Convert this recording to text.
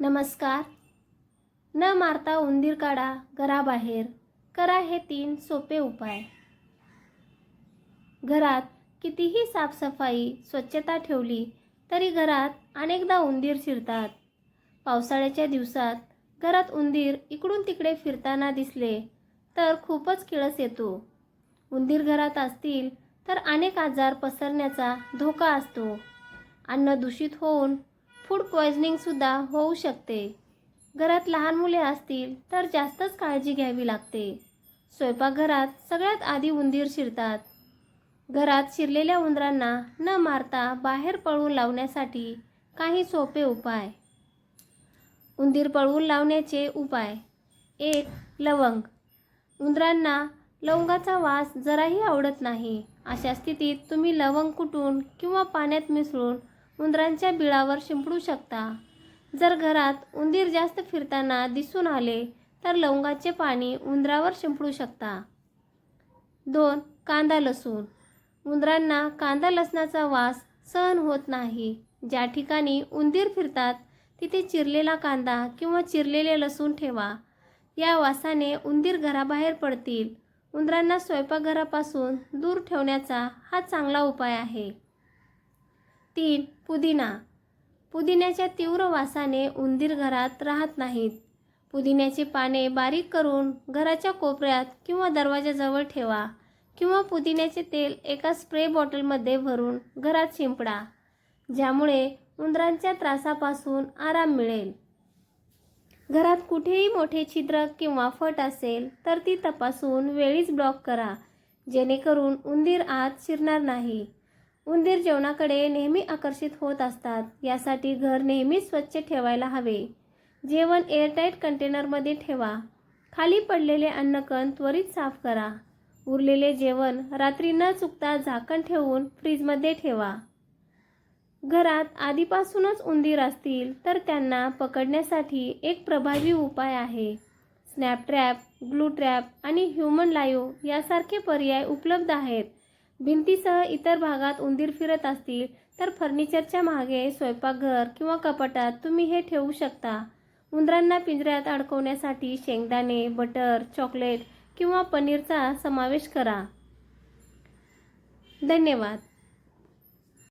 नमस्कार. न मारता उंदीर काढा घराबाहेर. करा हे तीन सोपे उपाय. घरात कितीही साफसफाई स्वच्छता ठेवली तरी घरात अनेकदा उंदीर शिरतात. पावसाळ्याच्या दिवसात घरात उंदीर इकडून तिकडे फिरताना दिसले तर खूपच किळस येतो. उंदीर घरात असतील तर अनेक आजार पसरण्याचा धोका असतो. अन्न दूषित होऊन फूड पॉयझनिंगसुद्धा होऊ शकते. घरात लहान मुले असतील तर जास्तच काळजी घ्यावी लागते. स्वयंपाकघरात सगळ्यात आधी उंदीर शिरतात. घरात शिरलेल्या उंदरांना न मारता बाहेर पळवून लावण्यासाठी काही सोपे उपाय. उंदीर पळवून लावण्याचे उपाय. एक लवंग. उंदरांना लवंगाचा वास जराही आवडत नाही. अशा स्थितीत तुम्ही लवंग कुटून किंवा पाण्यात मिसळून उंदरांच्या बिळावर शिंपडू शकता. जर घरात उंदीर जास्त फिरताना दिसून आले तर लवंगाचे पाणी उंदरावर शिंपडू शकता. दोन कांदा लसूण. उंदरांना कांदा लसणाचा वास सहन होत नाही. ज्या ठिकाणी उंदीर फिरतात तिथे चिरलेला कांदा किंवा चिरलेले लसूण ठेवा. या वासाने उंदीर घराबाहेर पडतील. उंदरांना स्वयंपाकघरापासून दूर ठेवण्याचा हा चांगला उपाय आहे. तीन पुदिना. पुदिन्याच्या तीव्र वासाने उंदीर घरात राहत नाहीत. पुदिन्याची पाने बारीक करून घराच्या कोपऱ्यात किंवा दरवाजाजवळ ठेवा किंवा पुदिन्याचे तेल एका स्प्रे बॉटलमध्ये भरून घरात शिंपडा ज्यामुळे उंदरांच्या त्रासापासून आराम मिळेल. घरात कुठेही मोठे छिद्र किंवा फट असेल तर ती तपासून वेळीच ब्लॉक करा जेणेकरून उंदीर आत शिरणार नाही. उंदीर जेवणाकडे नेहमी आकर्षित होत असतात. यासाठी घर नेहमीच स्वच्छ ठेवायला हवे. जेवण एअरटाईट कंटेनरमध्ये ठेवा. खाली पडलेले अन्नकण त्वरित साफ करा. उरलेले जेवण रात्री न चुकता झाकण ठेवून फ्रीजमध्ये ठेवा. घरात आधीपासूनच उंदीर असतील तर त्यांना पकडण्यासाठी एक प्रभावी उपाय आहे. स्नॅपट्रॅप ग्लू ट्रॅप आणि ह्युमन लाईव्ह यासारखे पर्याय उपलब्ध आहेत. भिंतीसह इतर भागात उंदीर फिरत असतील तर फर्निचरच्या मागे स्वयंपाकघर किंवा कपाटात तुम्ही हे ठेवू शकता. उंदरांना पिंजऱ्यात अडकवण्यासाठी शेंगदाणे बटर चॉकलेट किंवा पनीरचा समावेश करा. धन्यवाद.